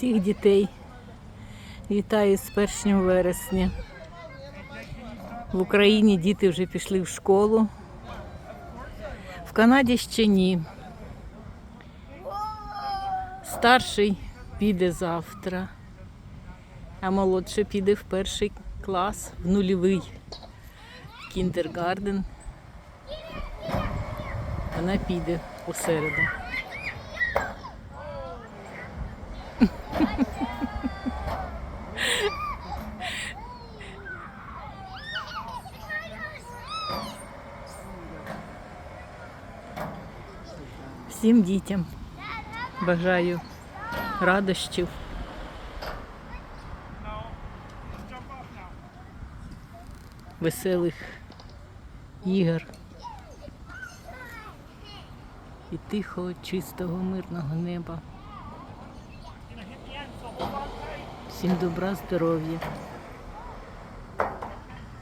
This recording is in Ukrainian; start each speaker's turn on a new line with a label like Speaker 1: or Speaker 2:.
Speaker 1: Всіх дітей вітаю з 1 вересня. В Україні діти вже пішли в школу. В Канаді ще ні. Старший піде завтра, а молодший піде в перший клас, в нульовий кіндергарден. Вона піде у середу. Всім дітям бажаю радощів. Веселих ігор і тихого, чистого, мирного неба. Всім добра, здоров'я.